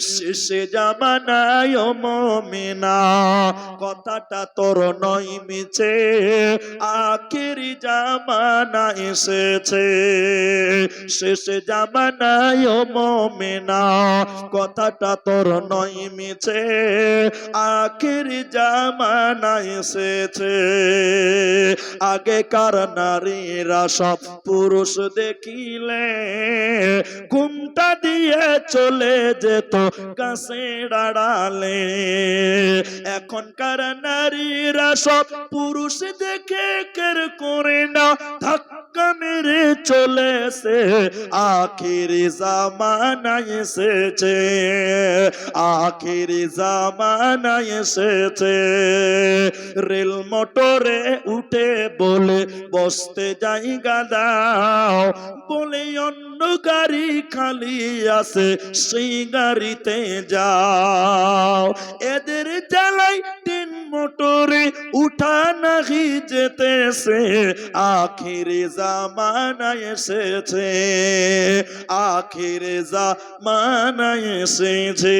শেষে জামানায় মমিনা, কথাটা তোর নয় মিছে, আখেরি জামানা এসেছে। শেষে জামানায় মমিনা, কথাটা তোর নয় মিছে, আখেরি জামানা এসেছে। আগেকার নারীরা সব পুরুষ দেখিলে ঘুমটা দিয়ে চলে যেত কাছে ডাড়ালে এখনকার নারীরা সব পুরুষ দেখে কের করে না? ধাক্কা মেরে চলেছে আখিরি জামানা এসেছে, আখিরি জামানা এসেছে। রেল মোটরে উঠে বলে, বসতে জায়গা দাও। বলে, অন্য গাড়ি খালি আছে, সেই গাড়িতে যাও। এদের জ্বালাই তিন মোটরে উঠা নাহি যেতেছে আখিরে জামানা এসেছে আখিরে জামানা এসেছে